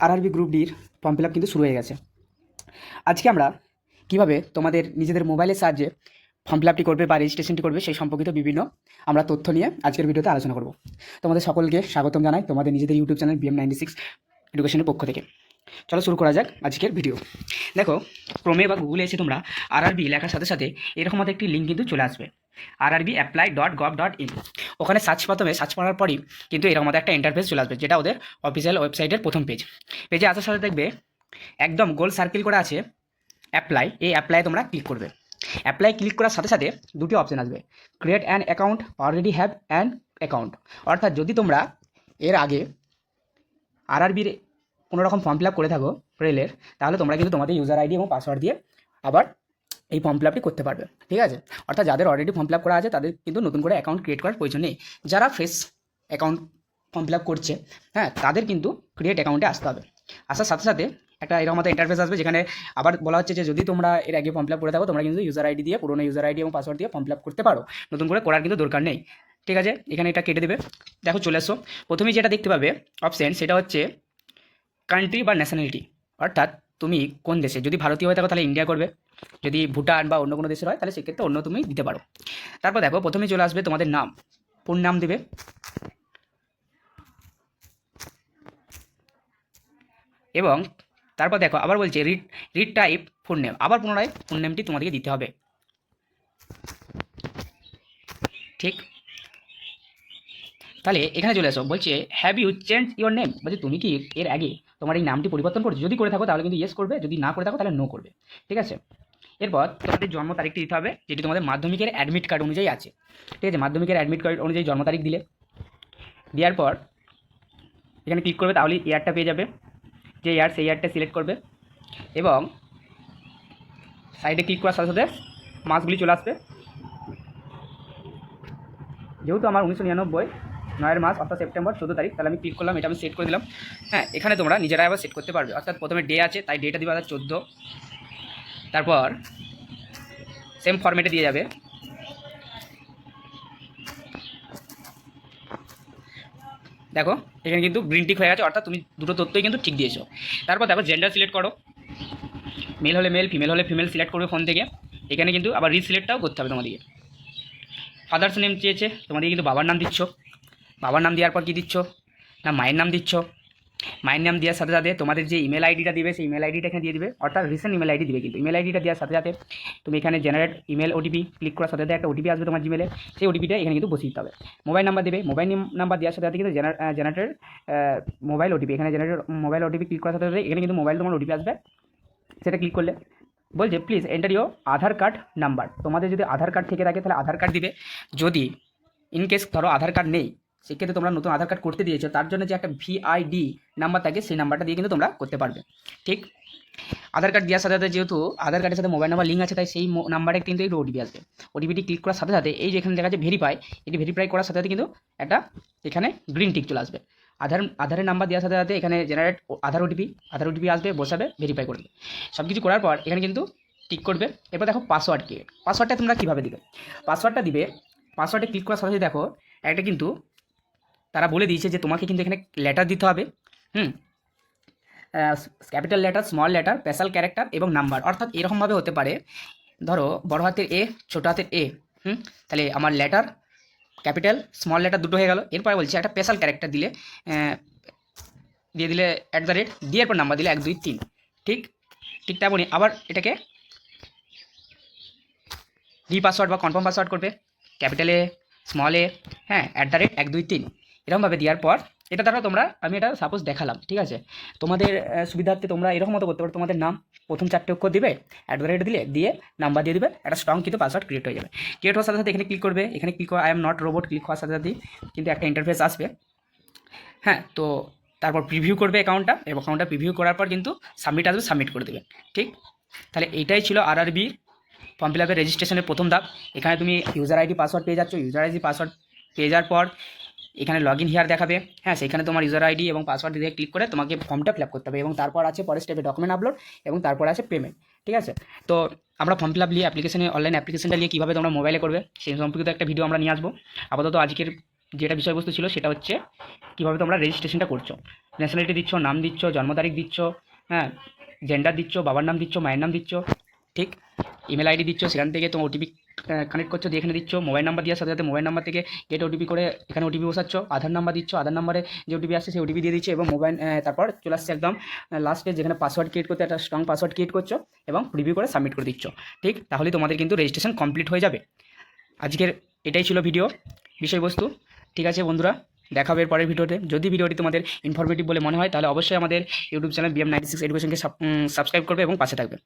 RRB group ডির form fill up কিন্তু শুরু হয়ে গেছে। আজকে আমরা কীভাবে তোমাদের নিজেদের মোবাইলের সাহায্যে ফর্ম ফিল আপটি করবে বা রেজিস্ট্রেশনটি করবে সেই সম্পর্কিত বিভিন্ন আমরা তথ্য নিয়ে আজকের ভিডিওতে আলোচনা করব। তোমাদের সকলকে স্বাগতম জানাই তোমাদের নিজেদের YouTube channel BM ninety six এডুকেশনের পক্ষ থেকে। চলো শুরু করা যাক আজকের ভিডিও দেখো ক্রমে বা গুগলে এসে তোমরা আরআরবি লেখার সাথে সাথে এরকম একটি লিঙ্ক কিন্তু চলে আসবে। RRB apply dot gov dot in ওখানে সার্চ প্রথমে সার্চ করার পরই কিন্তু এরকম একটা ইন্টারফেস চলে আসবে, যেটা ওদের অফিসিয়াল ওয়েবসাইটের প্রথম পেজ পেজে আসার সাথে দেখবে একদম গোল সার্কেল করে আছে অ্যাপ্লাই এই অ্যাপ্লাই তোমরা ক্লিক করবে। অ্যাপ্লাই ক্লিক করার সাথে সাথে দুটি অপশন আসবে। Create an account already have an account অর্থাৎ যদি তোমরা এর আগে আরআরবির কোনো রকম ফর্ম ফিল আপ করে থাকো রেলের তাহলে তোমরা কিন্তু তোমাদের ইউজার আইডি এবং পাসওয়ার্ড দিয়ে আবার এই ফর্ম ফিল আপটি করতে পারবে, ঠিক আছে? অর্থাৎ যাদের অলরেডি ফর্ম ফিল আপ করা আছে, তাদের কিন্তু নতুন করে অ্যাকাউন্ট ক্রিয়েট করার প্রয়োজন নেই। যারা fresh account form fill up করছে হ্যাঁ তাদের কিন্তু ক্রিয়েট অ্যাকাউন্টে আসতে হবে। আসার সাথে সাথে একটা এরকম একটা ইন্টারফেস আসবে, যেখানে আবার বলা হচ্ছে যে যদি তোমরা এর আগে ফর্ম ফিল আপ করে থাকো, তোমরা কিন্তু ইউজার আইডি দিয়ে, পুরোনো ইউজার আইডি এবং পাসওয়ার্ড দিয়ে ফর্ম ফিল আপ করতে পারো। নতুন করে করার কিন্তু দরকার নেই, ঠিক আছে? এখানে এটা কেটে দেবে। দেখো, চলে এসো। প্রথমেই যেটা দেখতে পাবে অপশান সেটা হচ্ছে কান্ট্রি বা ন্যাশনালিটি অর্থাৎ তুমি কোন দেশে? যদি ভারতীয় হয়ে থাকো, তাহলে ইন্ডিয়া করবে। যদি ভুটান বা অন্য কোনো দেশের হয় তাহলে সেক্ষেত্রে অন্য তুমি দিতে পারো। তারপর দেখো, প্রথমে চলে আসবে তোমাদের নাম। পূর্ণ নাম দেবে? এবং তারপর দেখো, আবার বলছে read read type full name আবার পুনরায় ফুল নেমটি তোমাদেরকে দিতে হবে। ঠিক? তাহলে এখানে চলে আসো, বলছে have you change your name বলছে, তুমি কি এর আগে তোমার এই নামটি পরিবর্তন করছ? যদি করে থাকো, তাহলে কিন্তু ইয়েস করবে, যদি না করে থাকো, তাহলে নো করবে। ঠিক আছে? এরপর তোমাদের জন্ম তারিখটি দিতে হবে, যেটি তোমাদের মাধ্যমিকের অ্যাডমিট কার্ড অনুযায়ী আছে। ঠিক আছে, মাধ্যমিকের অ্যাডমিট কার্ড অনুযায়ী জন্ম তারিখ দিলে। দেওয়ার পর এখানে ক্লিক করবে তাহলে ইয়ারটা পেয়ে যাবে, যে ইয়ার সেই ইয়ারটা সিলেক্ট করবে। এবং সাইডে ক্লিক করার সাথে সাথে মাসগুলি চলে আসবে। যেহেতু আমার উনিশশো নিরানব্বই নয়ের মাস, অর্থাৎ সেপ্টেম্বর চোদ্দ তারিখ, তাহলে আমি ক্লিক করলাম, এটা আমি সেট করে দিলাম। হ্যাঁ এখানে তোমরা নিজেরাই আবার সেট করতে পারবে। অর্থাৎ প্রথমে ডে আছে, তাই ডেটা দিবে অর্থাৎ চোদ্দ। তারপর সেম ফর্মেটে দিয়ে যাবে। দেখো, এখানে কিন্তু গ্রিন টিক হয়ে গেছে, অর্থাৎ তুমি দুটো তথ্যই কিন্তু ঠিক দিয়েছ। তারপর দেখো জেন্ডার সিলেক্ট করো। মেল হলে মেল ফিমেল হলে ফিমেল সিলেক্ট করবে ফোন থেকে। এখানে কিন্তু আবার রিসিলেক্টটাও করতে হবে তোমাদেরকে। ফাদার্স নেম চেয়েছে, তোমাদেরকে কিন্তু বাবার নাম দিচ্ছ। বাবার নাম দেওয়ার পর কী দিচ্ছ? না, মায়ের নাম দিচ্ছ। মায়ের নাম দেওয়ার সাথে সাথে তোমাদের যে ইমেল আইডিটা দিবে, সেই ইমেল আইডিটা এখানে দিয়ে দিবে। অর্থাৎ রিসেন্ট ইমেল আইডি দিবে কিন্তু। ইমেল আইডিটা দেওয়ার সাথে সাথে তুমি এখানে জেনারেট ইমেল ওটিপি ক্লিক করার সাথে সাথে একটা ওটিপি আসবে তোমার জিমেলে সেই ওটিপিটা এখানে কিন্তু বসিয়ে দিতে হবে। মোবাইল নাম্বার দেবে। মোবাইল নাম্বার দেওয়ার সাথে সাথে কিন্তু জেনারেটেড মোবাইল ওটিপি এখানে জেনারেটেড মোবাইল ওটিপি ক্লিক করার সাথে সাথে এখানে কিন্তু মোবাইল তোমার ওটিপি আসবে। সেটা ক্লিক করলে। বলছে please enter you Aadhaar card number তোমাদের যদি আধার কার্ড থেকে থাকে, তাহলে আধার কার্ড দিবে। যদি ইন কেস ধরো আধার কার্ড নেই সেক্ষেত্রে তোমরা নতুন আধার কার্ড করতে দিয়েছ, তার জন্য যে একটা ভিআইডি নাম্বার থাকে, সেই নাম্বারটা দিয়ে কিন্তু তোমরা করতে পারবে। ঠিক? আধার কার্ড দেওয়ার সাথে সাথে যেহেতু আধার কার্ডের সাথে মোবাইল নাম্বার লিঙ্ক আছে, তাই সেই নাম্বারে কিন্তু একটু ওটিপি আসবে। ওটিপিটি ক্লিক করার সাথে সাথে এই যে এখানে দেখা যাচ্ছে ভেরিফাই এটি ভেরিফাই করার সাথে সাথে কিন্তু একটা এখানে গ্রিন টিক চলে আসবে। আধার, আধারের নাম্বার দেওয়ার সাথে সাথে এখানে generate Aadhaar OTP Aadhaar OTP আসবে, বসাবে ভেরিফাই করবে সব কিছু করার পর এখানে কিন্তু টিক করবে। এরপর দেখো পাসওয়ার্ড কি পাসওয়ার্ডটা তোমরা কীভাবে দিবে? পাসওয়ার্ডটা দিবে পাসওয়ার্ডে ক্লিক করার সাথে সাথে দেখো, একটা কিন্তু তারা বলে দিয়েছে যে তোমাকে কিন্তু এখানে লেটার দিতে হবে, হুম? Capital letter small letter special character এবং নাম্বার অর্থাৎ এরকমভাবে হতে পারে, ধরো বড় হাতের এ, ছোটো হাতের এ, হুম? তাহলে আমার লেটার ক্যাপিটাল স্মল লেটার দুটো হয়ে গেল। এরপরে বলছি একটা স্পেশাল ক্যারেক্টার দিলে দিয়ে দিলে অ্যাট দ্য রেট দিয়ে এরপর নাম্বার দিলে এক, দুই, তিন। ঠিক? ঠিক তেমনই। আবার এটাকে রি পাসওয়ার্ড বা কনফার্ম পাসওয়ার্ড করবে। ক্যাপিটালে স্মলে হ্যাঁ অ্যাট দ্য রেট এক, দুই, তিন। এরকমভাবে দেওয়ার পর, এটা দ্বারা তোমরা, আমি এটা সাপোজ দেখালাম, ঠিক আছে? তোমাদের সুবিধার্থে তোমরা এরকম মতো করতে পারো, তোমাদের নাম প্রথম চারটে অক্ষর দিবে অ্যাট রেট দিলে, দিয়ে নাম্বার দিয়ে দিবে, একটা স্ট্রং কিন্তু পাসওয়ার্ড ক্রিয়েট হয়ে যাবে। ক্রিয়েট হওয়ার সাথে সাথে এখানে ক্লিক করবে, এখানে click I am not robot click হওয়ার সাথে সাথেই কিন্তু একটা ইন্টারফেস আসবে। হ্যাঁ তো তারপর প্রিভিউ করবে অ্যাকাউন্টটা এবং অ্যাকাউন্টটা প্রিভিউ করার পর কিন্তু সাবমিট আসবে সাবমিট করে দেবে, ঠিক? তাহলে এইটাই ছিল আর আরবি ফর্ম ফিল আপের রেজিস্ট্রেশনের প্রথম ধাপ। এখানে তুমি ইউজার আইডি পাসওয়ার্ড পেয়ে যাচ্ছ ইউজার আইডি পাসওয়ার্ড পেয়ে যাওয়ার পর এখানে লগ ইন হিয়ার দেখাবে। হ্যাঁ সেখানে তোমার ইউজার আইডি এবং পাসওয়ার্ড দিয়ে ক্লিক করে তোমাকে ফর্মটা ফিল করতে হবে এবং তারপর আছে পরের স্টেপে ডকুমেন্ট আপলোড এবং তারপর আছে পেমেন্ট ঠিক আছে? তো আমরা ফর্ম ফিল আপ নিয়ে অ্যাপ্লিকেশনে অনলাইন অ্যাপ্লিকেশনটা নিয়ে কীভাবে তোমরা মোবাইলে করবে, সেই সম্পর্কিত একটা ভিডিও আমরা নিয়ে আসব। আপাতত আজকের যেটা বিষয়বস্তু ছিল সেটা হচ্ছে কীভাবে তোমরা রেজিস্ট্রেশনটা করছ। ন্যাশনালিটি দিচ্ছ, নাম দিচ্ছ, জন্ম তারিখ দিচ্ছ হ্যাঁ জেন্ডার দিচ্ছ, বাবার নাম দিচ্ছ, মায়ের নাম দিচ্ছ, ঠিক? ইমেল আইডি দিচ্ছ, সেখান থেকে তোমার ওটিপি কানেক্ট করছ, দিয়ে এখানে দিচ্ছ মোবাইল নাম্বার দেওয়ার সাথে সাথে মোবাইল নাম্বার থেকে গেট ওটিপি করে এখানে ওটিপি বসাচ্ছ আধার নাম্বার দিচ্ছ আধার নাম্বারে যে ওটিপি আসছে সেই ওটিপি দিয়ে দিচ্ছে এবং মোবাইল তারপর চলে আসছে একদম লাস্টে যেখানে পাসওয়ার্ড ক্রিয়েট করতে একটা স্ট্রং পাসওয়ার্ড ক্রিয়েট করছ এবং রিভিউ করে সাবমিট করে দিচ্ছ। ঠিক তাহলে তোমাদের কিন্তু রেজিস্ট্রেশন কমপ্লিট হয়ে যাবে। আজকের এটাই ছিল ভিডিও বিষয়বস্তু। ঠিক আছে বন্ধুরা দেখাবে এর পরের ভিডিওতে। যদি ভিডিওটি তোমাদের ইনফরমেটিভ বলে মনে হয়, তাহলে অবশ্যই আমাদের YouTube channel BM ninety six এডুকেশনকে subscribe করবে এবং পাশে থাকবে।